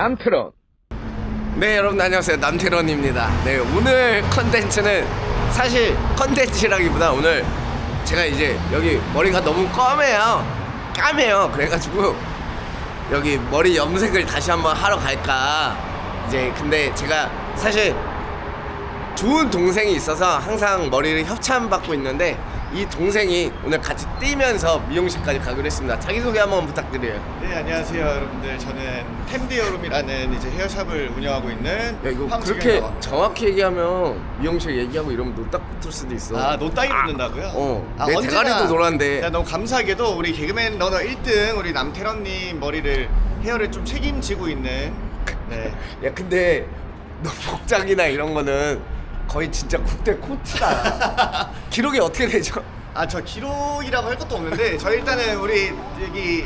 남트론. 네, 여러분 안녕하세요. 남트론입니다. 네, 오늘 컨텐츠는 사실 컨텐츠라기보다 오늘 제가 이제 여기 머리가 너무 검해요. 까매요. 그래가지고 여기 머리 염색을 다시 한번 하러 갈까. 이제 근데 제가 사실 좋은 동생이 있어서 항상 머리를 협찬받고 있는데 이 동생이 오늘 같이 뛰면서 미용실까지 가기로 했습니다. 자기소개 한번 부탁드려요. 네 안녕하세요 여러분들 저는 템디어룸이라는 이제 헤어샵을 운영하고 있는 야 이거 그렇게 합니다. 정확히 얘기하면 미용실 얘기하고 이러면 노딱 붙을 수도 있어. 아 노따기 붙는다고요? 어, 아, 내 언제나 대가리도 노란데. 야, 너무 감사하게도 우리 개그맨 러너 1등 우리 남태런님 머리를 헤어를 좀 책임지고 있는 네 야 근데 너 복장이나 이런 거는 거의 진짜 국대 코트다. 기록이 어떻게 되죠? 아 저 기록이라고 할 것도 없는데 저 일단은 우리 여기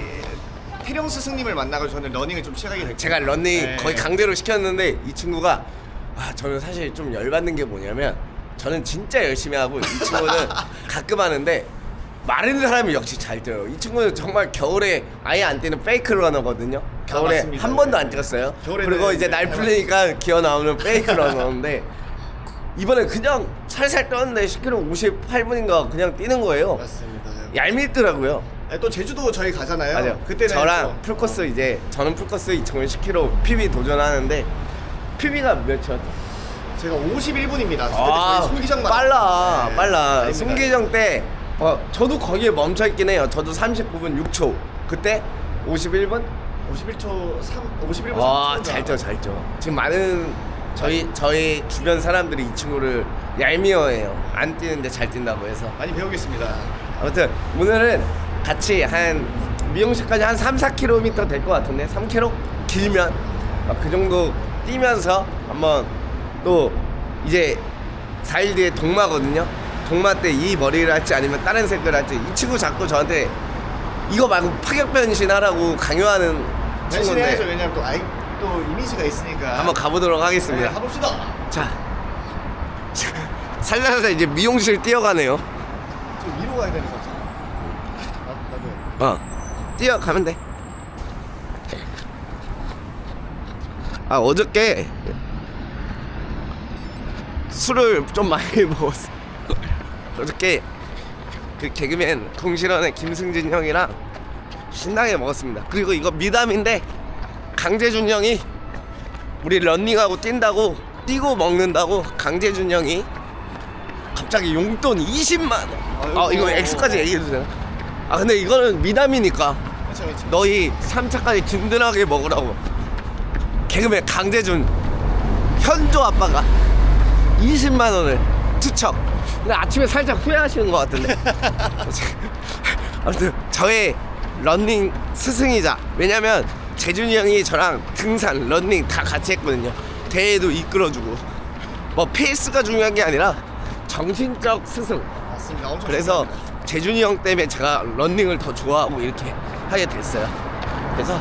태령 스승님을 만나고 저는 러닝을 좀 시작하게 됐고 제가 런닝 네. 거의 강제로 시켰는데 이 친구가 아 저는 사실 좀 열받는 게 뭐냐면 저는 진짜 열심히 하고 이 친구는 가끔 하는데 마른 사람이 역시 잘 뛰어요. 이 친구는 정말 겨울에 아예 안 뛰는 페이크 러너거든요. 겨울에 맞습니다. 한 번도 네. 안 뛰었어요. 겨울에는 그리고 이제 네, 날 네, 풀리니까 기어 나오는 페이크 러너인데 이번에 그냥 살살 뛰었는데 10km 58분인가 그냥 뛰는 거예요. 맞습니다 얄밉더라고요. 네, 또 제주도 저희 가잖아요 맞아요. 그때는 저랑 또- 풀코스 이제 저는 풀코스 2010km PB 도전하는데 PB가 몇이었죠? 제가 51분입니다. 아, 송기정 빨라, 빨라. 아닙니다. 송기정 때 어, 저도 거기에 멈춰 있긴 해요. 저도 39분 6초. 그때 51분? 51초 3 51분 와, 잘 뛰어, 잘 뛰어. 지금 많은 저희 저희 주변 사람들이 이 친구를 얄미워해요. 안 뛰는데 잘 뛴다고 해서. 많이 배우겠습니다. 아무튼 오늘은 같이 한 미용실까지 한 3, 4km 될 것 같은데 3km 길면 막그 정도 뛰면서 한번 또 이제 4일 뒤에 동마거든요. 동마 때 이 머리를 할지 아니면 다른 색을 할지 이 친구 자꾸 저한테 이거 말고 파격 변신하라고 강요하는. 친구인데 왜냐면 또 아이 또 이미지가 있으니까. 한번 가보도록 네, 하겠습니다. 가봅시다. 자, 살살살 이제 미용실 뛰어가네요. 좀 위로 가야 되는 거죠. 나, 나도. 어 뛰어가면 돼. 아 어저께 술을 좀 많이 먹었어. 어저께 그 개그맨 공실원의 김승진 형이랑 신나게 먹었습니다. 그리고 이거 미담인데 강재준 형이 우리 런닝하고 뛴다고 뛰고 먹는다고 강재준 형이 갑자기 용돈 20만 원. 아. 이거 X까지 얘기해도 되나? 아 근데 이거는 미담이니까 그렇죠, 그렇죠. 너희 3차까지 든든하게 먹으라고 개그맨 강재준 현조 아빠가 20만 원을 투척 근데 아침에 살짝 후회하시는 것 같은데 아무튼 저의 런닝 스승이자 왜냐면 재준이 형이 저랑 등산 런닝 다 같이 했거든요 대회도 이끌어주고 뭐 페이스가 중요한 게 아니라 정신적 스승 맞습니다. 엄청 그래서 좋습니다. 재준이 형 때문에 제가 런닝을 더 좋아하고 이렇게 하게 됐어요. 그래서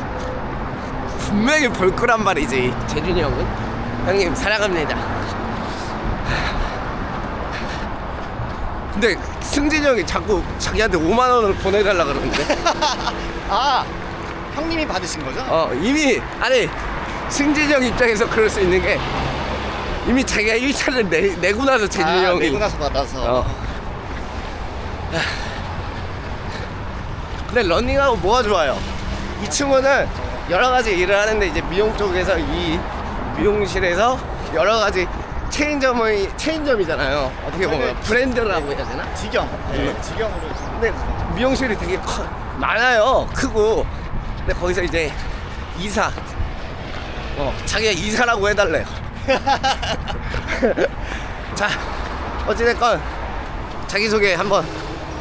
분명히 볼 거란 말이지 재준이 형은 형님 사랑합니다. 근데 승진이 형이 자꾸 자기한테 5만 원을 보내달라 그러는데 아 형님이 받으신 거죠? 어 이미 아니 승진이 형 입장에서 그럴 수 있는 게 이미 자기가 1차를 내, 내고 나서 재준이 아, 형이 내고 나서 받아서. 어. 근데 런닝하고 뭐가 좋아요? 이 친구는 여러 가지 일을 하는데 이제 미용 쪽에서 이 미용실에서 여러 가지 체인점의 체인점이잖아요. 어떻게 보면 네. 브랜드라고 해야 되나? 직영. 네, 직영으로. 지금. 근데 미용실이 되게 커, 많아요. 크고. 근데 거기서 이제 이사. 어, 자기가 이사라고 해달래요. 자, 어찌됐건 자기소개 한번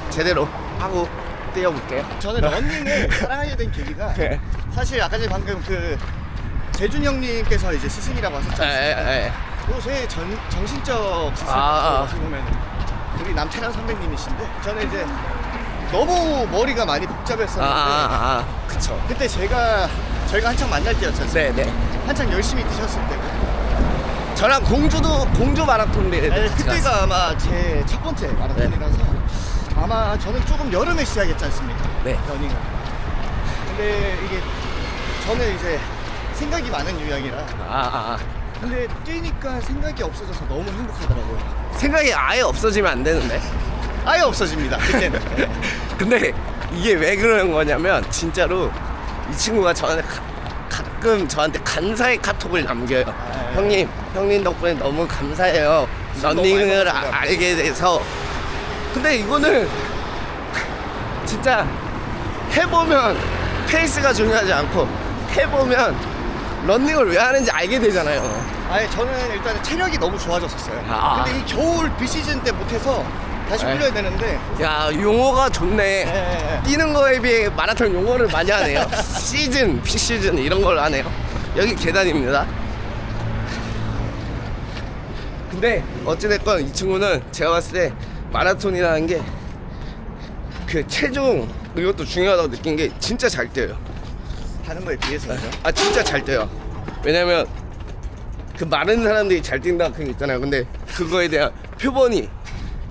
제대로 하고 뛰어볼게요. 저는 러닝을 사랑하게 된 계기가 네. 사실 아까 전에 방금 그 재준 형님께서 이제 스승이라고 에, 하셨잖아요. 에, 에. 제 전, 정신적 스승 아, 아. 어떻게 보면 우리 남태란 선배님이신데 저는 이제 너무 머리가 많이 아, 복잡했었는데 아, 아, 그쵸. 그때 제가 저희가 한창 만날 때였지 않습니까? 네, 네. 한창 열심히 뛰셨을 때고 저랑 공주도 공주 마라톤 네, 갔어요. 그때가 아마 제 첫 번째 마라톤이라서 아마 저는 조금 여름에 시작했지 않습니까? 네. 러닝을 근데 이게 저는 이제 생각이 많은 유형이라. 아, 아. 근데 뛰니까 생각이 없어져서 너무 행복하더라고요. 생각이 아예 없어지면 안 되는데. 아예 없어집니다. 그때는. 근데 이게 왜 그러는 거냐면 진짜로 이 친구가 저한테 가, 가끔 저한테 감사의 카톡을 남겨요. 네. 형님, 형님 덕분에 너무 감사해요. 런닝을 아-. 알게 돼서. 근데 이거는 진짜 해보면 페이스가 중요하지 않고 해보면 런닝을 왜 하는지 알게 되잖아요. 아예 저는 일단 체력이 너무 좋아졌었어요. 아. 근데 이 겨울 비시즌 때 못해서 다시 네. 풀려야 되는데. 야 용어가 좋네. 예. 뛰는 거에 비해 마라톤 용어를 많이 하네요. 시즌, 피시즌 이런 걸 하네요. 여기 계단입니다. 근데 어찌됐건 이 친구는 제가 봤을 때 마라톤이라는 게 그 체중 이것도 중요하다고 느낀 게 진짜 잘 뛰어요. 다른 거에 비해서요. 아 진짜 잘 뛰어요. 왜냐면 그 많은 사람들이 잘 뛴다 그런 게 있잖아요. 근데 그거에 대한 표본이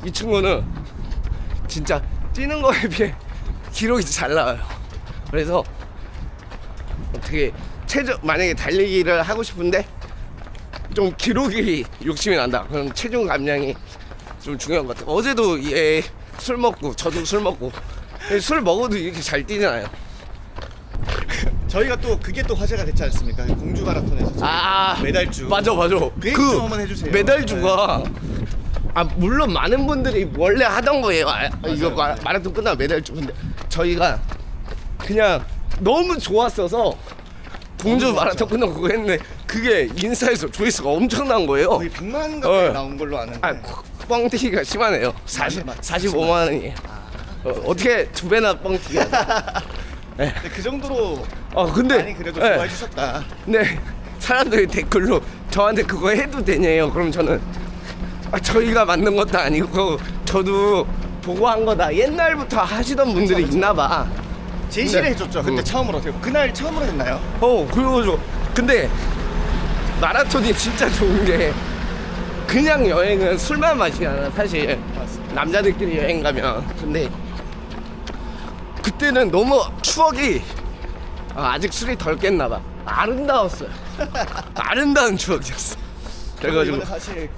이 친구는 진짜 뛰는 거에 비해 기록이 잘 나와요. 그래서 되게 체중 만약에 달리기를 하고 싶은데 좀 기록이 욕심이 난다. 그럼 체중 감량이 좀 중요한 것 같아요. 어제도 얘 술 먹고 저도 술 먹고 술 먹어도 이렇게 잘 뛰잖아요. 저희가 또 그게 또 화제가 됐지 않습니까? 그 공주 마라톤에서 저희 아 메달주. 맞아 맞아 그 얘기 좀 한번 해주세요. 메달주가 아 물론 많은 분들이 원래 하던 거예요. 아, 이거 맞아요. 마, 마라톤 끝나면 메달주 근데 저희가 그냥 너무 좋았어서 공주 마라톤 끝나고 그거 했는데 그게 인스타에서 조회수가 엄청난 거예요. 거의 100만 가까이 어. 나온 걸로 아는데. 아 뻥튀기가 심하네요. 40, 맞네, 맞- 45만 원이에요. 어, 어떻게 두 배나 뻥튀기가 근데 그 정도로 어 근데 많이 그래도 예. 좋아해 주셨다. 네. 사람들이 댓글로 저한테 그거 해도 되냐요? 그럼 저는 아, 저희가 만든 것도 아니고 저도 보고 한 거다 옛날부터 하시던 분들이 있나 봐 제시를 네. 해줬죠. 그때 음. 처음으로 되고 그날 처음으로 했나요? 어, 그리고 저 근데 마라톤이 진짜 좋은 게 그냥 여행은 술만 마시잖아 사실 맞습니다. 남자들끼리 여행 가면 근데 그때는 너무 추억이 아, 아직 술이 덜 깼나 봐 아름다웠어요 아름다운 추억이었어 그래가지고 이거는 사실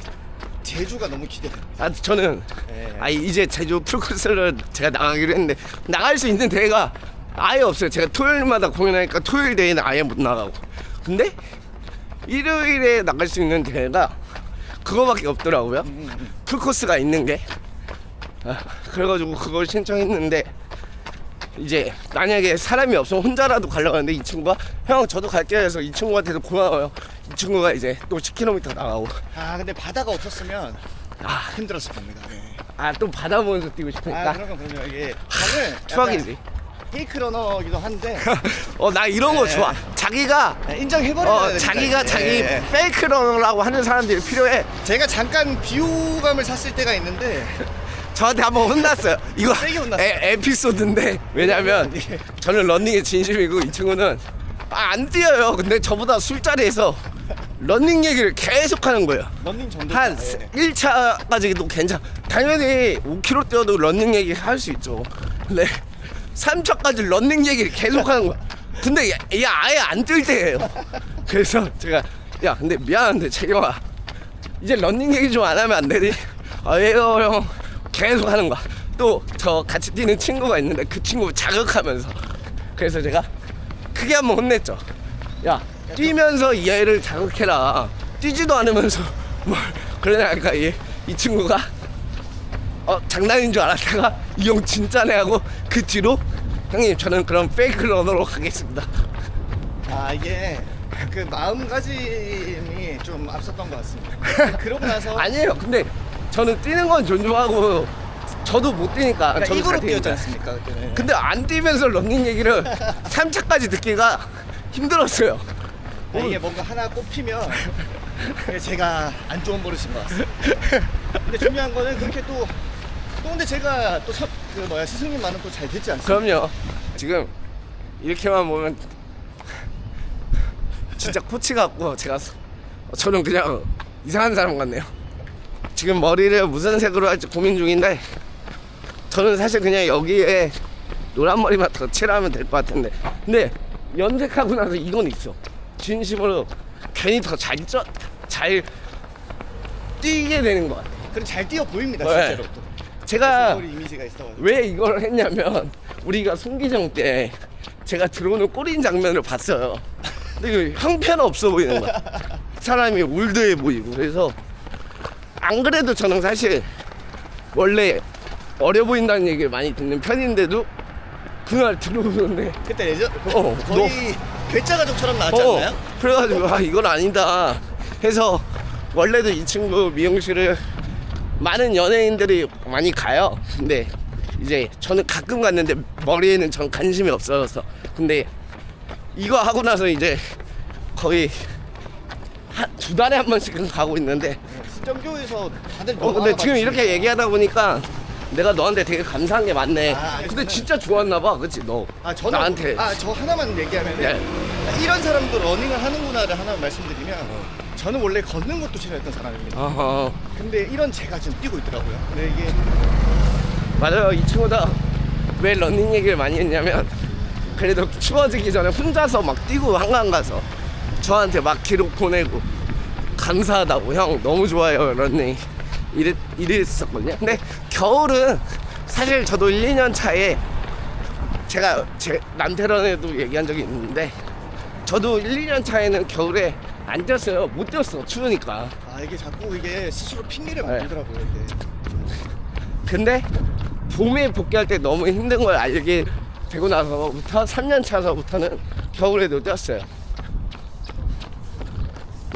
제주가 너무 기대돼. 아 저는 예. 아 이제 제주 풀코스를 제가 나가기로 했는데 나갈 수 있는 대회가 아예 없어요. 제가 토요일마다 공연하니까 토요일 대회는 아예 못 나가고. 근데 일요일에 나갈 수 있는 대회가 그거밖에 없더라고요. 풀코스가 있는 게. 아, 그래가지고 그걸 신청했는데 이제 만약에 사람이 없으면 혼자라도 가려고 하는데 이 친구가 형 저도 갈게요 해서 이 친구한테도 고마워요. 이 친구가 이제 또 10km 나가고 아 근데 바다가 없었으면 아 힘들었을 겁니다. 네. 아 또 바다 보면서 뛰고 싶으니까 아 그런 건 그럼요. 이게 저는 추억이지 페이크 러너기도 한데 어 나 이런 거 네. 좋아 자기가 인정해버려야 어 됩니다. 자기가 이게. 자기 예. 페이크 러너라고 하는 사람들이 필요해 제가 잠깐 비호감을 샀을 때가 있는데 저한테 한번 혼났어요 이거 세게 혼났어요. 에, 에피소드인데 왜냐면 저는 런닝에 진심이고 이 친구는 아, 안 뛰어요 근데 저보다 술자리에서 런닝 얘기를 계속 하는 거예요. 런닝 정도? 한 1차까지도 괜찮 당연히 5km 뛰어도 런닝 얘기 할 수 있죠. 근데 3차까지 런닝 얘기를 계속 하는 거야. 근데 얘, 얘 아예 안 뛸 때예요. 그래서 제가 야 근데 미안한데 재경아. 이제 런닝 얘기 좀 안 하면 안 되니? 아 왜요 형? 계속 하는 거야. 또 저 같이 뛰는 친구가 있는데 그 친구 자극하면서. 그래서 제가 크게 한번 혼냈죠. 야 뛰면서 이 애를 자극해라 뛰지도 않으면서 뭘 그러냐니까 얘, 이 친구가 어 장난인 줄 알았다가 이 형 진짜네 하고 그 뒤로 형님 저는 그럼 페이크 러너로 가겠습니다 아 이게 그 마음가짐이 좀 앞섰던 것 같습니다. 그러고 나서 아니에요 근데 저는 뛰는 건 존중하고 저도 못 뛰니까 그러니까 저도 입으로 잘 뛰었지 뛰니까. 않습니까 그때는. 근데 안 뛰면서 런닝 얘기를 3차까지 듣기가 힘들었어요 아, 이게 뭔가 하나 꼽히면 제가 안 좋은 버릇인 것 같습니다. 근데 중요한 거는 그렇게 또, 또 근데 제가 또그 뭐야 스승님 말은 또잘 듣지 않습니까? 그럼요 지금 이렇게만 보면 진짜 코치 같고 제가 서- 저는 그냥 이상한 사람 같네요 지금 머리를 무슨 색으로 할지 고민 중인데 저는 사실 그냥 여기에 노란 머리만 더 칠하면 될 것 같은데 근데 염색하고 나서 이건 있어 진심으로 괜히 더잘잘 뛰게 되는 것 같아요. 그럼 잘 뛰어 보입니다 네. 실제로 또. 제가 머리 이미지가 있어가지고. 왜 이걸 했냐면 우리가 송기정 때 제가 들어오는 꼬린 장면을 봤어요. 근데 이거 형편 없어 보이는 거야. 사람이 올드해 보이고 그래서 안 그래도 저는 사실 원래 어려 보인다는 얘기를 많이 듣는 편인데도 그날 들어오는데 그때 예전 어, 거의 괴짜 가족처럼 나왔지 어, 않나요? 그래가지고 아 이건 아니다 해서 원래도 이 친구 미용실을 많은 연예인들이 많이 가요. 근데 이제 저는 가끔 갔는데 머리에는 전 관심이 없어서 근데 이거 하고 나서 이제 거의 한 두 달에 한 번씩은 가고 있는데 신정교에서 다들 어 근데 지금 이렇게 얘기하다 보니까 내가 너한테 되게 감사한 게 많네. 아, 근데. 진짜 좋았나 봐, 그렇지 너? 아 저는 나한테 아 저 하나만 얘기하면 네. 이런 사람도 러닝을 하는구나를 하나 말씀드리면 저는 원래 걷는 것도 싫어했던 사람입니다. 어허. 근데 이런 제가 지금 뛰고 있더라고요. 근데 이게 맞아요 이 친구가 왜 런닝 얘기를 많이 했냐면 그래도 추워지기 전에 혼자서 막 뛰고 한강 가서 저한테 막 기록 보내고 감사하다고 형 너무 좋아요 런닝 이랬, 이랬었거든요 근데 겨울은 사실 저도 1, 2년 차에 제가 제 남태런에도 얘기한 적이 있는데 저도 1, 2년 차에는 겨울에 안 뛰었어요 못 뛰었어 추우니까 아 이게 자꾸 이게 스스로 핑계를 네. 만들더라고요. 이게. 근데 봄에 복귀할 때 너무 힘든 걸 알게 되고 나서부터 3년 차서부터는 겨울에도 뛰었어요.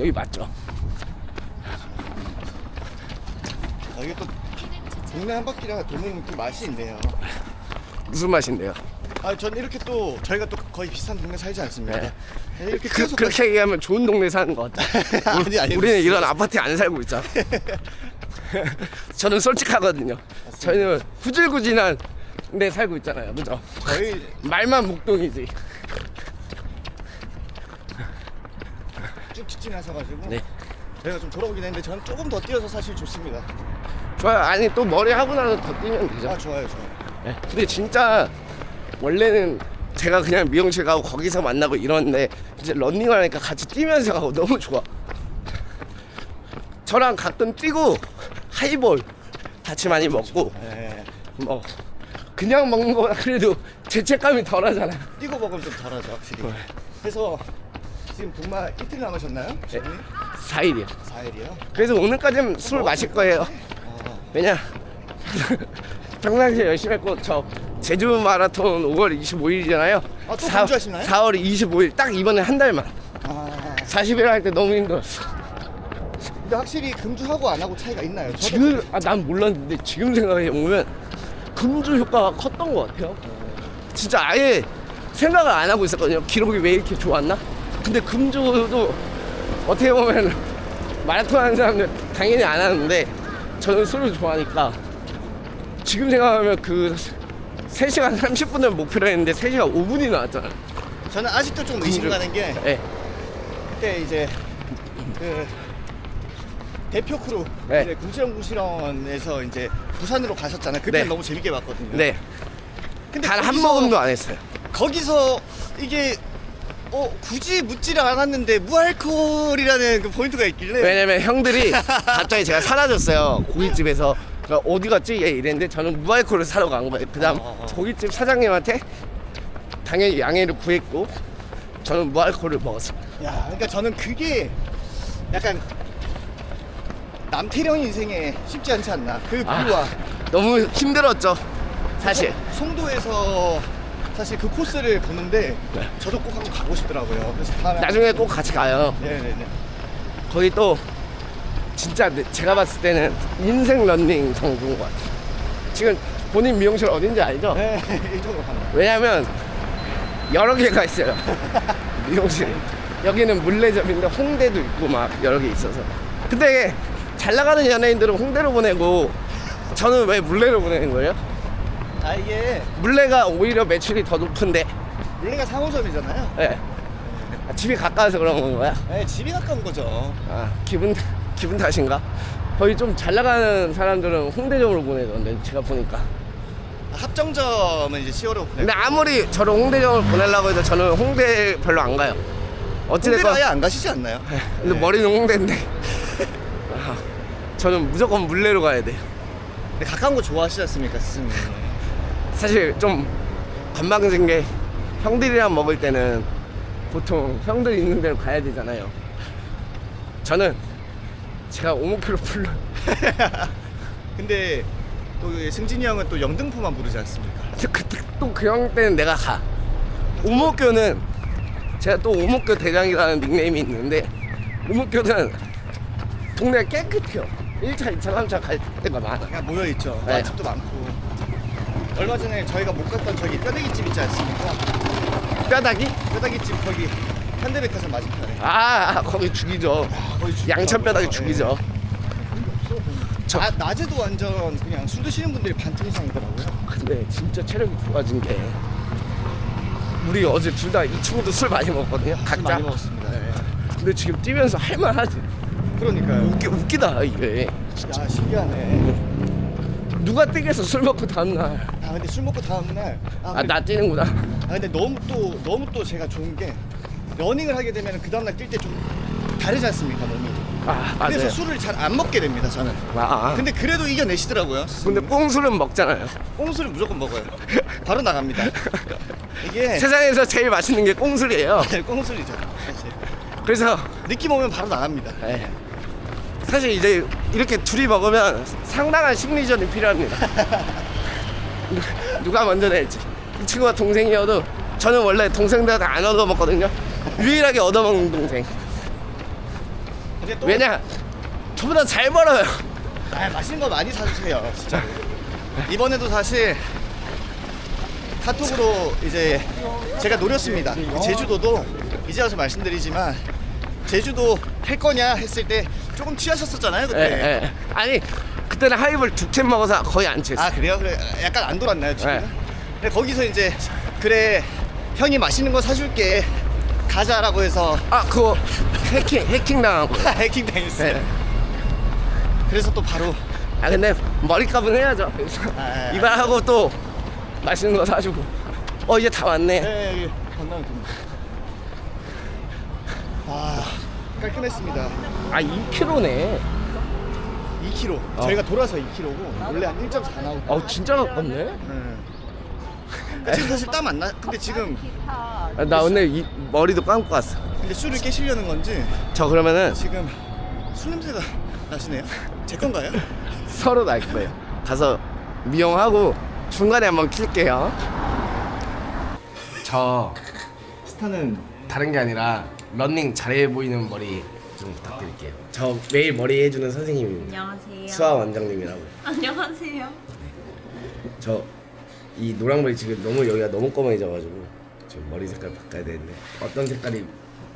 여기 맞죠? 아, 이게 또 동네 한 바퀴랑 도는 그 맛이 있네요. 무슨 맛인데요? 아, 전 이렇게 또 저희가 또 거의 비슷한 동네 살지 않습니까? 네. 네, 이렇게 그, 계속 그렇게 얘기하면 좋은 동네 사는 것 같아. 아니, 아니, 우리는 이런 아파트에 안 살고 있잖아. 저는 솔직하거든요. 저희는 후질구진한 데 살고 있잖아요. 그죠? 저희 말만 묵동이지. 쭉 직진하셔가지고 네. 저희가 좀 돌아오긴 했는데 저는 조금 더 뛰어서 사실 좋습니다. 좋아요. 아니 또 머리 하고 나서 더 뛰면 되죠. 아 좋아요, 좋아요. 네. 근데 진짜 원래는 제가 그냥 미용실 가고 거기서 만나고 이러는데 이제 런닝을 하니까 같이 뛰면서 가고 너무 좋아. 저랑 가끔 뛰고 하이볼 같이 많이 먹고 네. 뭐 그냥 먹는 거보다 그래도 죄책감이 덜하잖아. 뛰고 먹으면 좀 덜하죠, 확실히. 네. 그래서 지금 동마 이틀 남으셨나요? 네. 4일이요. 4일이요? 그래서 오늘까지는 술 마실 거예요. 어, 왜냐 평상시에 열심히 했고 저 제주 마라톤 5월 25일이잖아요. 아, 또 금주하시나요? 4월 25일 딱 이번에 한 달만. 아, 40일 할 때 너무 힘들었어. 근데 확실히 금주하고 안 하고 차이가 있나요? 저도 지금 아, 난 몰랐는데 지금 생각해 보면 금주 효과가 컸던 것 같아요. 진짜 아예 생각을 안 하고 있었거든요. 기록이 왜 이렇게 좋았나? 근데 금주도 어떻게 보면 마라톤 하는 사람들 당연히 안 하는데 저는 술을 좋아하니까 지금 생각하면 그 3시간 30분을 목표로 했는데 3시간 5분이 나왔잖아요. 저는 아직도 좀 의심 금주. 가는 게 네. 그때 이제 그 대표 크루 네. 이제 궁시렁 궁시렁에서 이제 부산으로 가셨잖아요. 그때 네. 너무 재밌게 봤거든요. 네. 근데 단한 거기서- 모금도 안 했어요. 거기서 이게 어 굳이 묻지를 않았는데 무알콜이라는 그 포인트가 있길래. 왜냐면 형들이 갑자기 제가 사라졌어요. 고깃집에서. 그러니까 어디 갔지? 얘 이랬는데 저는 무알콜을 사러 간 거예요. 그 다음 어, 어, 어. 고깃집 사장님한테 당연히 양해를 구했고 저는 무알콜을 먹었어요. 야 그러니까 저는 그게 약간 남태령 인생에 쉽지 않지 않나. 그 아. 뷰와 너무 힘들었죠 사실. 송도에서 사실 그 코스를 보는데 네. 저도 꼭 한번 가고 싶더라고요. 그래서 다음에 나중에 꼭 같이 가요 네네네. 거기 또 진짜 내- 제가 봤을 때는 인생 런닝 정도인 것 같아요 지금 본인 미용실 어딘지 알죠? 네 이쪽으로 가는. 거. 왜냐면 여러 개가 있어요 미용실 여기는 물레점인데 홍대도 있고 막 여러 개 있어서 근데 잘 나가는 연예인들은 홍대로 보내고 저는 왜 물레로 보내는 거예요? 아 이게 물레가 오히려 매출이 더 높은데 물레가 상호점이잖아요. 예. 아, 집이 가까워서 그런 건가요? 네 집이 가까운 거죠. 아 기분 기분 탓인가? 거의 좀 잘 나가는 사람들은 홍대점으로 보내던데 제가 보니까 합정점은 이제 10월에 오픈해. 근데 아무리 저를 홍대점을 보내려고 해도 저는 홍대 별로 안 가요 홍대를 어찌됐건 아예 안 가시지 않나요? 근데 네. 머리는 홍대인데 아, 저는 무조건 물레로 가야 돼요. 근데 가까운 거 좋아하시지 않습니까, 스승님? 사실 좀 건방진 게 형들이랑 먹을 때는 보통 형들 있는 데로 가야 되잖아요. 저는 제가 5목표로 불러. 근데 또이 승진이 형은 또 영등포만 부르지 않습니까? 또그 형 때는 내가 가. 오목교는 제가 또 오목교 대장이라는 닉네임이 있는데 오목교는 동네가 깨끗해요. 1차, 2차, 3차 갈 때가 많아. 그냥 모여 있죠. 네. 맛집도 많고. 얼마 전에 저희가 못 갔던 저기 뼈다귀 집 있지 않습니까? 뼈다귀? 뼈다귀 집 거기 현대백화점 맞은편에. 아, 거기 죽이죠. 거기 죽이죠. 양천 뼈다귀 네. 죽이죠. 저- 나, 낮에도 완전 그냥 술 드시는 분들이 반틈 이상이더라고요. 근데 진짜 체력이 좋아진 게 우리 어제 둘 다 이 친구도 술 많이 먹었거든요. 술 각자. 많이 먹었습니다. 네. 근데 지금 뛰면서 할만하지. 그러니까요. 웃기, 웃기다 이게. 야 신기하네. 누가 뛰겠어 술 먹고 다음날. 아 근데 술 먹고 다음 날. 아, 아나 뛰는구나. 아 근데 너무 또 너무 또 제가 좋은 게 러닝을 하게 되면 그 다음 날 뛸 때 좀 다르지 않습니까 몸이. 아 그래서 맞아요. 술을 잘 안 먹게 됩니다 저는. 아, 근데 그래도 이겨내시더라고요. 근데 뽕술은 먹잖아요. 꽁술을 무조건 먹어요. 바로 나갑니다. 이게 세상에서 제일 맛있는 게 꽁술이에요. 꽁술이죠. 사실. 그래서 느낌 오면 바로 나갑니다. 예. 사실 이제 이렇게 둘이 먹으면 상당한 심리전이 필요합니다. 누- 누가 먼저 낼지. 이 친구가 동생이어도 저는 원래 동생들한테 안 얻어먹거든요. 유일하게 얻어먹는 동생. 근데 또 왜냐? 저보다 잘 벌어요. 아, 맛있는 거 많이 사주세요. 진짜. 이번에도 사실 카톡으로 이제 제가 노렸습니다. 제주도도 이제 와서 말씀드리지만 제주도 할 거냐 했을 때 조금 취하셨었잖아요 예, 그때. 예. 아니 그때는 하이볼 두 캔 먹어서 거의 안 취했어. 아 그래요? 그래 약간 안 돌았나요 지금? 네. 근데 거기서 이제 그래 형이 맛있는 거 사줄게 가자라고 해서 아 그거 해킹 해킹 당하고. 해킹 당했어요. 네. 그래서 또 바로 아 근데 머리값은 해야죠. 그래서 아, 이발하고 또 맛있는 거 사주고. 어 이제 다 왔네. 네, 여기 건너면 됩니다. 아 깔끔했습니다. 아 2kg네. 2km. 어. 저희가 돌아서 2km고 원래 한 1.4 나오고. 어 진짜 가깝네. 네. 지금 사실 땀 안 나. 근데 지금 아, 나 오늘 이 머리도 감고 왔어. 근데 술을 깨시려는 건지 저 그러면은 지금 술 냄새가 나시네요. 제 건가요? 서로 날 거예요. 가서 미용하고 중간에 한번 킬게요. 저 스타는 다른 게 아니라 런닝 잘해 보이는 머리 좀 부탁드릴게요. 저 매일 머리 해주는 선생님입니다. 안녕하세요. 수아 원장님이라고. 안녕하세요. 저 이 노랑 머리 지금 너무 여기가 너무 검해져가지고 지금 머리 색깔 바꿔야 되는데 어떤 색깔이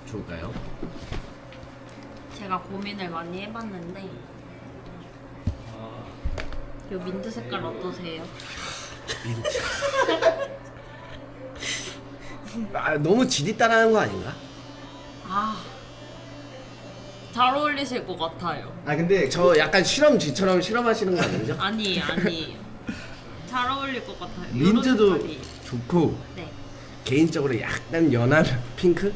좋을까요? 제가 고민을 많이 해봤는데 요 민트 색깔 어떠세요? 아 너무 지디 따라하는 거 아닌가? 아, 잘 어울리실 것 같아요. 아 근데 저 약간 실험쥐처럼 실험하시는 거 아니죠? 아니에요, 아니에요. 잘 어울릴 것 같아요. 요런 민트도 색깔이. 좋고 네. 개인적으로 약간 연한 핑크?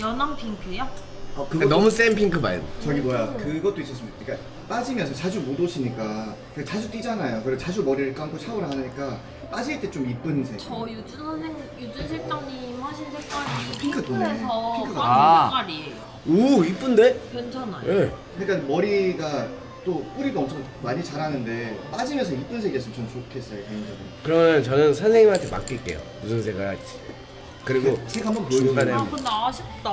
연한 핑크요? 어, 너무 센 핑크 말고 저기 뭐야 그것도 있었습니다. 그러니까 빠지면서 자주 못 오시니까 그냥 자주 뛰잖아요. 그리고 자주 머리를 감고 샤워를 하니까 빠질 때 좀 이쁜 색. 저 유준 선생, 유준 실장님 하신 색깔이 핑크 도네. 빠진 아. 색깔이에요. 오 이쁜데? 괜찮아요. 예. 그러니까 머리가 또 뿌리도 엄청 많이 자라는데 빠지면서 이쁜 색이었으면 전 좋겠어요 개인적으로. 그러면 저는 선생님한테 맡길게요 무슨 색깔 할지 그리고 색 한번 보여주세요. 중간에 아, 근데 아쉽다.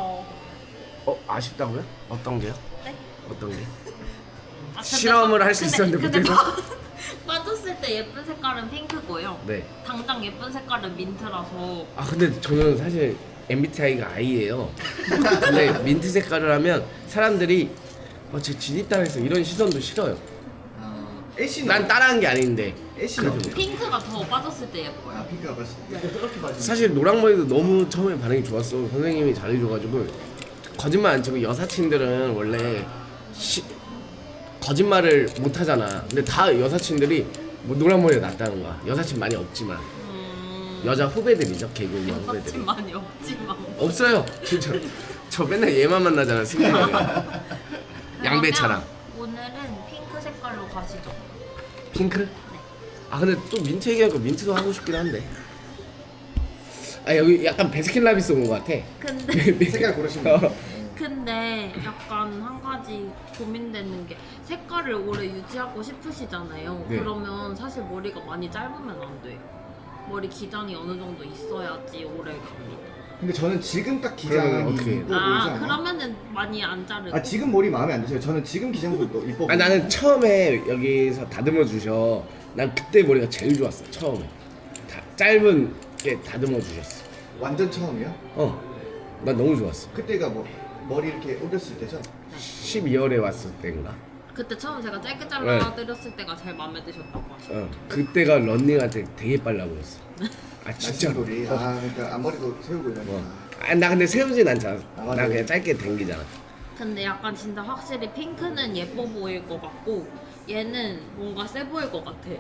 어 아쉽다고요? 어떤 게요? 네? 어떤 게? 아, 근데 실험을 빠- 할수 근데- 있었는데 근데 못해서? 빠- 빠졌을 때 예쁜 색깔은 핑크고요. 네. 당장 예쁜 색깔은 민트라서 아 근데 저는 사실 MBTI가 I예요. 근데 민트 색깔을 하면 사람들이 어제 진이 따라해서 이런 시선도 싫어요. 아, 애쉬는 난 따라한 게 아닌데. 애쉬는 그래도 어때요? 핑크가 더 빠졌을 때아 예뻐요. 핑크가 봤을 때 그렇게 사실 노랑머리도 너무 처음에 반응이 좋았어. 선생님이 잘해줘가지고 거짓말 안 치고 여사친들은 원래 시, 거짓말을 못 하잖아. 근데 다 여사친들이 뭐 노랑머리가 낫다는 거야. 여사친 많이 없지만 음, 여자 후배들이죠 개그우먼 후배들 이. 여사친 많이 없지만 없어요 진짜 저 맨날 얘만 만나잖아 승민이랑 양배차랑 그러면 오늘은 핑크 색깔로 가시죠. 핑크? 아 근데 또 민트 얘기하니까 민트도 하고 싶긴 한데 아 여기 약간 베스킨라빈스 온 것 같아 근데 색깔 고르시면 어. 근데 약간 한 가지 고민되는 게 색깔을 오래 유지하고 싶으시잖아요. 네. 그러면 사실 머리가 많이 짧으면 안 돼요. 머리 기장이 어느 정도 있어야지 오래 갑니다. 근데 저는 지금 딱 그러면 기장이 어떻게 해요? 이뻐 보이지 아 않아? 그러면은 많이 안 자르고. 아 지금 머리 마음에 안 드세요? 저는 지금 기장도 또 이뻐 아 보여요. 나는 처음에 여기서 다듬어 주셔 난 그때 머리가 제일 좋았어 처음에 다, 짧은 게 다듬어 주셨어 완전 처음이요? 어 난 너무 좋았어 그때가 뭐 머리 이렇게 올렸을 때죠? 12월에 왔을 때인가 그때 처음 제가 짧게 네. 잘라 드렸을 때가 제일 마음에 드셨다고 하셨어요. 어 그때가 런닝할 때 되게 빨라 보였어 아 진짜로. 아 그러니까 앞머리도 세우고 이러니까. 어. 아, 나 근데 세우진 않잖아 아, 나 맞아요. 그냥 짧게 당기잖아 근데 약간 진짜 확실히 핑크는 예뻐 보일 것 같고 얘는 뭔가 세 보일 것 같아요.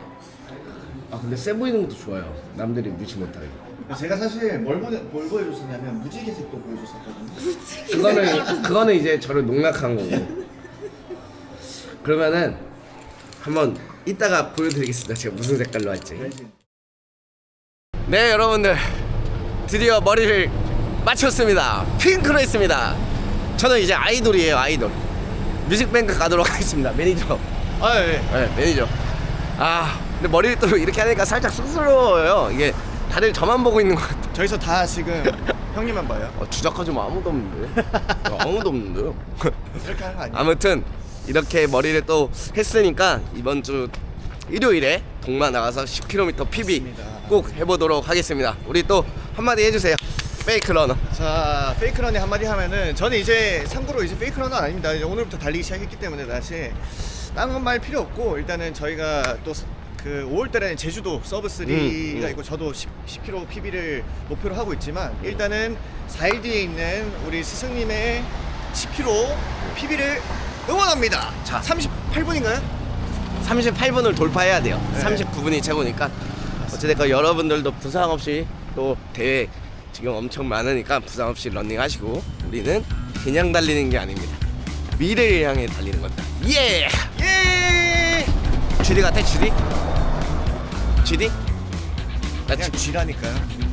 아 근데 세 보이는 것도 좋아요. 남들이 무시 못하게. 제가 사실 뭘, 보내, 뭘 보여줬었냐면 무지개색도 보여줬었거든요. 그거는 그거는 이제 저를 농락한 거고. 그러면은 한번 이따가 보여드리겠습니다. 제가 무슨 색깔로 할지. 네 여러분들. 드디어 머리를 마쳤습니다. 핑크로 했습니다. 저는 이제 아이돌이에요 아이돌. 뮤직뱅크 가도록 하겠습니다 매니저 아 예. 네 매니저 아 근데 머리를 또 이렇게 하니까 살짝 쑥스러워요 이게 다들 저만 보고 있는 것 같아 저기서 다 지금 형님만 봐요. 어, 주작하지 마 아무도 없는데 어, 아무도 없는데요 이렇게 하는 거 아니에요? 아무튼 이렇게 머리를 또 했으니까 이번 주 일요일에 동마 나가서 10km PB 맞습니다. 꼭 해보도록 하겠습니다. 우리 또 한마디 해주세요. 페이크 러너. 자 페이크런이 한마디 하면은 저는 이제 참고로 이제 페이크런은 아닙니다 이제 오늘부터 달리기 시작했기 때문에 다시 다른 건말 필요 없고 일단은 저희가 또 그 5월달에는 제주도 서브 3가 음, 음. 있고 저도 10, 10km PB를 목표로 하고 있지만 일단은 4일 뒤에 있는 우리 스승님의 10km PB를 응원합니다 자. 38분인가요? 38분을 돌파해야 돼요. 네. 39분이 최고니까 어찌됐건 여러분들도 부상 없이 또 대회 지금 엄청 많으니까 부상 없이 러닝 하시고 우리는 그냥 달리는 게 아닙니다. 미래를 향해 달리는 겁니다. 예! 예! GD 같아 GD? GD? 나 그냥 쥐라니까요